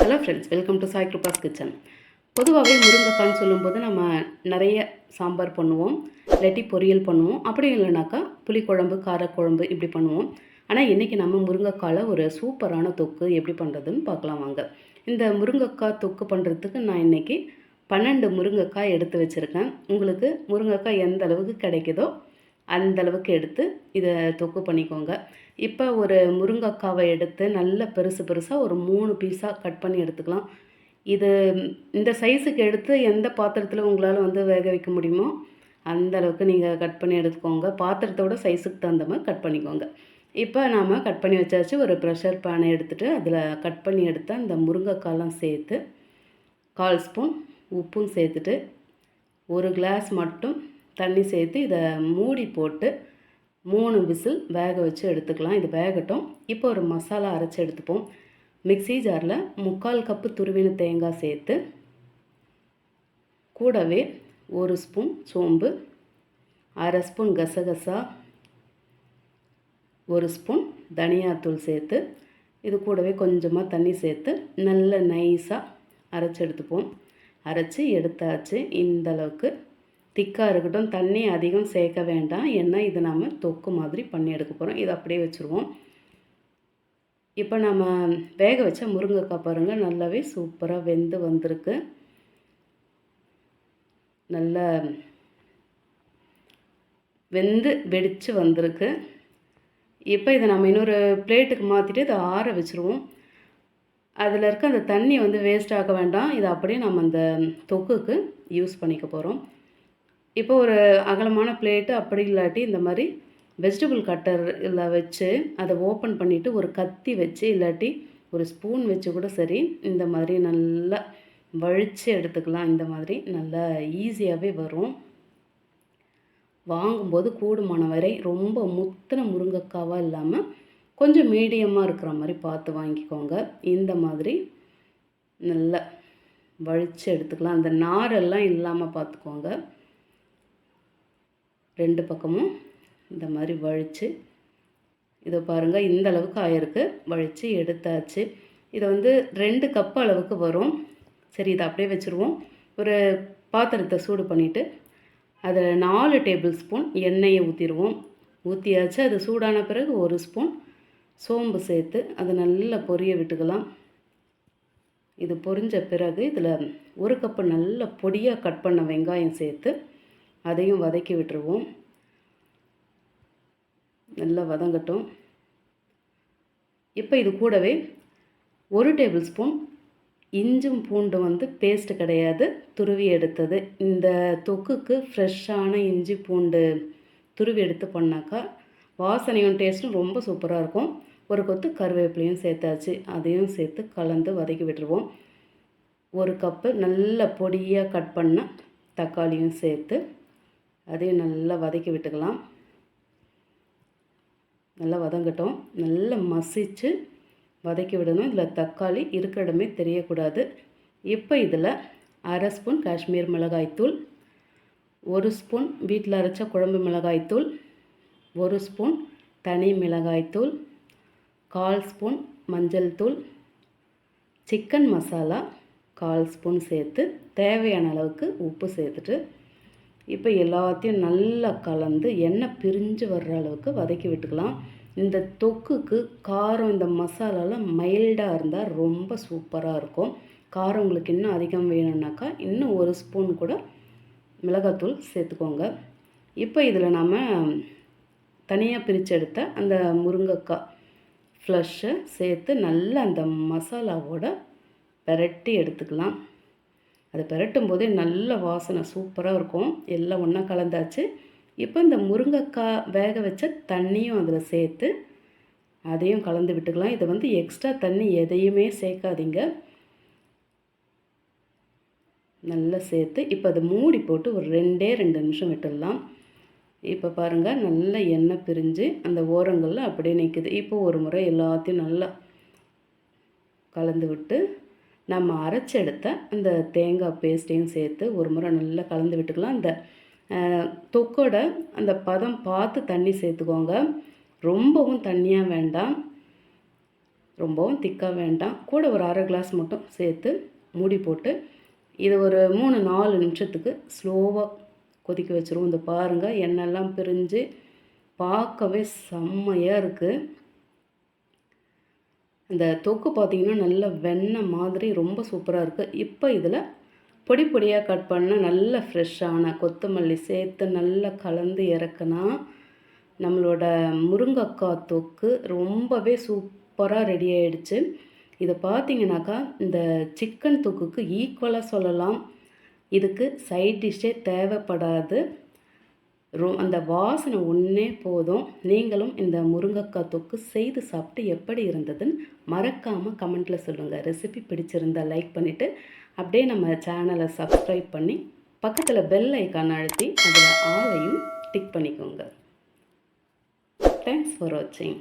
Hello friends welcome to Sai Kiruba's kitchen பொதுவாகவே முருங்கைக்கான்னு சொல்லும்போது நம்ம நிறைய சாம்பார் பண்ணுவோம் இல்லாட்டி பொரியல் பண்ணுவோம். அப்படி இல்லைனாக்கா புளிக்குழம்பு காரக்குழம்பு இப்படி பண்ணுவோம். ஆனால் இன்றைக்கி நம்ம முருங்கைக்காயில் ஒரு சூப்பரான தொக்கு எப்படி பண்ணுறதுன்னு பார்க்கலாம் வாங்க. இந்த முருங்கைக்காய் தொக்கு பண்ணுறதுக்கு நான் இன்றைக்கி பன்னெண்டு முருங்கைக்காய் எடுத்து வச்சுருக்கேன். உங்களுக்கு முருங்கைக்காய் எந்த அளவுக்கு கிடைக்குதோ அந்த அளவுக்கு எடுத்து இதை தொக்கு பண்ணிக்கோங்க. இப்போ ஒரு முருங்கைக்காவை எடுத்து நல்ல பெருசு பெருசாக ஒரு மூணு பீஸாக கட் பண்ணி எடுத்துக்கலாம். இது இந்த சைஸுக்கு எடுத்து எந்த பாத்திரத்தில் உங்களால் வந்து வேக வைக்க முடியுமோ அந்த அளவுக்கு நீங்கள் கட் பண்ணி எடுத்துக்கோங்க. பாத்திரத்தோட சைஸுக்கு தகுந்த மாதிரி கட் பண்ணிக்கோங்க. இப்போ நாம் கட் பண்ணி வச்சாச்சு ஒரு ப்ரெஷர் பேனை எடுத்துகிட்டு அதில் கட் பண்ணி எடுத்த அந்த முருங்கைக்காலாம் சேர்த்து கால் ஸ்பூன் உப்பும் சேர்த்துட்டு ஒரு கிளாஸ் மட்டும் தண்ணி சேர்த்து இதை மூடி போட்டு மூணு விசில் வேக வச்சு எடுத்துக்கலாம். இது வேகட்டும். இப்போ ஒரு மசாலா அரைச்சி எடுத்துப்போம். மிக்ஸி ஜாரில் முக்கால் கப்பு துருவின தேங்காய் சேர்த்து கூடவே ஒரு ஸ்பூன் சோம்பு அரை ஸ்பூன் கசகசா ஒரு ஸ்பூன் தனியாத்தூள் சேர்த்து இது கூடவே கொஞ்சமாக தண்ணி சேர்த்து நல்ல நைஸாக அரைச்சி எடுத்துப்போம். அரைச்சி எடுத்தாச்சு. இந்தளவுக்கு திக்காக இருக்கட்டும் தண்ணி அதிகம் சேர்க்க வேண்டாம். ஏன்னா இது நம்ம தொக்கு மாதிரி பண்ணி எடுக்க போகிறோம் இதை அப்படியே வச்சுருவோம். இப்போ நம்ம வேக வச்ச முருங்கைக்காய் பாருங்கள் நல்லாவே சூப்பராக வெந்து வந்திருக்கு. நல்லா வெந்து வெடித்து வந்திருக்கு. இப்போ இதை நம்ம இன்னொரு பிளேட்டுக்கு மாற்றிட்டு இதை ஆற வச்சுருவோம். அதில் இருக்க அந்த தண்ணி வந்து வேஸ்ட் ஆக வேண்டாம். இதை அப்படியே நம்ம அந்த தொக்குக்கு யூஸ் பண்ணிக்க போகிறோம் இப்போ ஒரு அகலமான பிளேட்டு அப்படி இல்லாட்டி இந்த மாதிரி வெஜிடபிள் கட்டரில் வச்சு அதை ஓப்பன் பண்ணிவிட்டு ஒரு கத்தி வச்சு இல்லாட்டி ஒரு ஸ்பூன் வச்சு கூட சரி இந்த மாதிரி நல்லா வழித்து எடுத்துக்கலாம். இந்த மாதிரி நல்லா ஈஸியாகவே வரும். வாங்கும்போது கூடுமான வரை ரொம்ப முத்தின முருங்கைக்காவாக இல்லாமல் கொஞ்சம் மீடியமாக இருக்கிற மாதிரி பார்த்து வாங்கிக்கோங்க. இந்த மாதிரி நல்லா வழித்து எடுத்துக்கலாம். அந்த நாரெல்லாம் இல்லாமல் பார்த்துக்கோங்க. ரெண்டு பக்கமும் இந்த மாதிரி வழித்து இதை பாருங்கள் இந்த அளவுக்கு ஆயிருக்கு. வழித்து எடுத்தாச்சு. இதை வந்து ரெண்டு கப் அளவுக்கு வரும். சரி இதை அப்படியே வச்சுருவோம். ஒரு பாத்திரத்தை சூடு பண்ணிவிட்டு அதில் நாலு டேபிள் ஸ்பூன் எண்ணெயை ஊற்றிடுவோம் ஊற்றியாச்சு அது சூடான பிறகு ஒரு ஸ்பூன் சோம்பு சேர்த்து அதை நல்லா பொரிய விட்டுக்கலாம். இது பொரிஞ்ச பிறகு இதில் ஒரு கப்பு நல்ல பொடியாக கட் பண்ண வெங்காயம் சேர்த்து அதையும் வதக்கி விட்டுருவோம். நல்லா வதங்கட்டும். இப்போ இது கூடவே ஒரு டேபிள் ஸ்பூன் இஞ்சும் பூண்டும் வந்து பேஸ்ட்டு கிடையாது. துருவி எடுத்தது. இந்த தொக்குக்கு ஃப்ரெஷ்ஷான இஞ்சி பூண்டு துருவி எடுத்து பண்ணாக்கா வாசனையும் டேஸ்ட்டும் ரொம்ப சூப்பராக இருக்கும். ஒரு கொத்து கருவேப்பிலையும் சேர்த்தாச்சு. அதையும் சேர்த்து கலந்து வதக்கி விட்டுருவோம். ஒரு கப்பு நல்ல பொடியாக கட் பண்ண தக்காளியும் சேர்த்து அதையும் நல்லா வதக்கி விட்டுக்கலாம். நல்லா வதங்கட்டும். நல்லா மசித்து வதக்கி விடணும். இதில் தக்காளி இருக்கிற இடமே தெரியக்கூடாது. இப்போ இதில் அரை ஸ்பூன் காஷ்மீர் மிளகாய்த்தூள் ஒரு ஸ்பூன் வீட்டில் அரைச்ச குழம்பு மிளகாய்த்தூள் ஒரு ஸ்பூன் தனி மிளகாய்த்தூள் கால் ஸ்பூன் மஞ்சள் தூள் சிக்கன் மசாலா கால் ஸ்பூன் சேர்த்து தேவையான அளவுக்கு உப்பு சேர்த்துட்டு இப்போ எல்லாத்தையும் நல்லா கலந்து எண்ணெய் பிரிஞ்சு வர்ற அளவுக்கு வதக்கி விட்டுக்கலாம். இந்த தொக்குக்கு காரம் இந்த மசாலாலாம் மைல்டாக இருந்தால் ரொம்ப சூப்பராக இருக்கும். காரம் உங்களுக்கு இன்னும் அதிகம் வேணும்னாக்கா இன்னும் ஒரு ஸ்பூன் கூட மிளகாத்தூள் சேர்த்துக்கோங்க. இப்போ இதில் நம்ம தனியாக பிரித்து எடுத்த அந்த முருங்கைக்காய் ஃப்ளஷ்ஷை சேர்த்து நல்லா அந்த மசாலாவோட பெரட்டி எடுத்துக்கலாம். அதை பெரட்டும் போதே நல்ல வாசனை சூப்பராக இருக்கும். எல்லாம் ஒன்றா கலந்தாச்சு. இப்போ இந்த முருங்கைக்காய் வேக வச்ச தண்ணியும் அதில் சேர்த்து அதையும் கலந்து விட்டுக்கலாம். இதை வந்து எக்ஸ்ட்ரா தண்ணி எதையுமே சேர்க்காதீங்க. நல்லா சேர்த்து இப்போ அதை மூடி போட்டு ஒரு ரெண்டே ரெண்டு நிமிஷம் விட்டுடலாம். இப்போ பாருங்கள் நல்ல எண்ணெய் பிரிஞ்சு அந்த ஓரங்களில் அப்படியே நிற்குது இப்போ ஒரு முறை எல்லாத்தையும் நல்லா கலந்து விட்டு நம்ம அரைச்செடுத்த அந்த தேங்காய் பேஸ்ட்டையும் சேர்த்து ஒரு முறை நல்லா கலந்து விட்டுக்கலாம். இந்த தொக்கோட அந்த பதம் பார்த்து தண்ணி சேர்த்துக்கோங்க. ரொம்பவும் தண்ணியாக வேண்டாம். ரொம்பவும் திக்காக வேண்டாம். கூட ஒரு அரை கிளாஸ் மட்டும் சேர்த்து மூடி போட்டு இது ஒரு மூணு நாலு நிமிஷத்துக்கு ஸ்லோவாக கொதிக்க வச்சுருவோம். இந்த பாருங்கள் எண்ணெய்லாம் பிரிஞ்சு பார்க்கவே செம்மையாக இருக்குது இந்த தொக்கு பார்த்தீங்கன்னா நல்ல வெண்ணெய் மாதிரி ரொம்ப சூப்பராக இருக்குது இப்போ இதில் பொடி பொடியாக கட் பண்ண நல்ல ஃப்ரெஷ்ஷான கொத்தமல்லி சேர்த்து நல்லா கலந்து இறக்குனா நம்மளோட முருங்கக்காய் தொக்கு ரொம்பவே சூப்பராக ரெடி ஆகிடுச்சு இதை பார்த்தீங்கன்னாக்கா இந்த சிக்கன் தொக்குக்கு ஈக்குவலாக சொல்லலாம். இதுக்கு சைட் டிஷ்ஷே தேவைப்படாது. ரோ அந்த வாசனை ஒன்றே போதும். நீங்களும் இந்த முருங்கைக்காய் தொக்கு செய்து சாப்பிட்டு எப்படி இருந்ததுன்னு மறக்காமல் கமெண்ட்டில் சொல்லுங்கள் ரெசிபி பிடிச்சிருந்தா லைக் பண்ணிவிட்டு அப்படியே நம்ம சேனலை சப்ஸ்கிரைப் பண்ணி பக்கத்தில் பெல் ஐக்கான் அழுத்தி அதில் ஆளையும் டிக் பண்ணிக்கோங்க. தேங்க்ஸ் ஃபார் வாட்சிங்